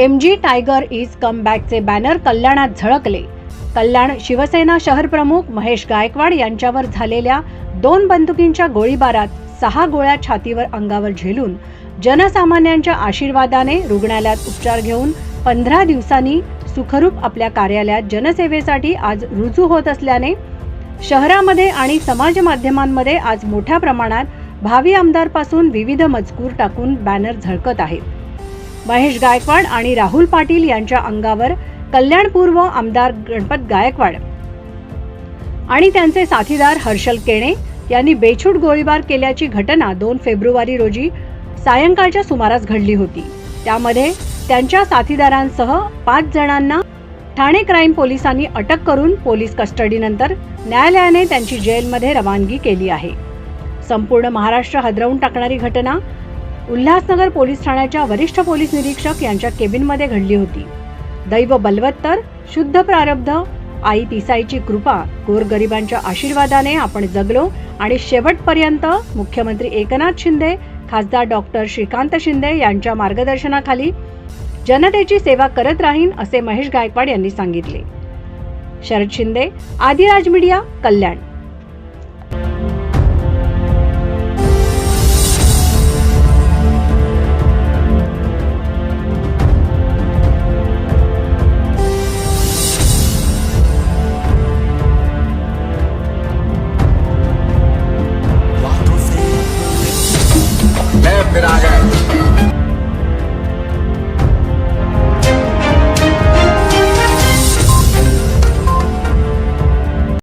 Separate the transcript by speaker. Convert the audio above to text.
Speaker 1: M G tiger is come बॅकचे banner कल्याणात झळकले. कल्याण शिवसेना शहर प्रमुख महेश गायकवाड यांच्यावर झालेल्या दोन बंदुकींच्या गोळीबारात सहा गोळ्या छातीवर अंगावर झेलून जनसामान्यांच्या आशीर्वादाने रुग्णालयात उपचार घेऊन पंधरा दिवसांनी सुखरूप आपल्या कार्यालयात जनसेवेसाठी आज रुजू होत असल्याने शहरामध्ये आणि समाज माध्यमांमध्ये आज मोठ्या प्रमाणात भावी आमदारपासून विविध मजकूर टाकून बॅनर झळकत आहेत. महेश गायकवाड आणि राहुल पाटील यांच्या अंगावर कल्याणपूर्व आमदार गणपत गायकवाड आणि त्यांचे साथीदार हर्षल केणे यांनी बेछूट गोळीबार केल्याची घटना दोन फेब्रुवारी रोजी सायंकाळच्या सुमारास घडली होती. त्यामध्ये त्यांच्या साथीदारांसह पाच जणांना ठाणे क्राईम पोलिसांनी अटक करून पोलीस कस्टडीनंतर न्यायालयाने त्यांची जेलमध्ये रवानगी केली आहे. संपूर्ण महाराष्ट्र हादरवून टाकणारी घटना उल्हासनगर पोलीस ठाण्याच्या वरिष्ठ पोलीस निरीक्षक यांच्या केबिनमध्ये घडली होती. दैव बलवत्तर शुद्ध प्रारब्ध आई पिसाईची कृपा गोरगरिबांच्या आशीर्वादाने आपण जगलो आणि शेवटपर्यंत मुख्यमंत्री एकनाथ शिंदे खासदार डॉक्टर श्रीकांत शिंदे यांच्या मार्गदर्शनाखाली जनतेची सेवा करत राहीन असे महेश गायकवाड यांनी सांगितले. शरद शिंदे आदिराज मीडिया कल्याण.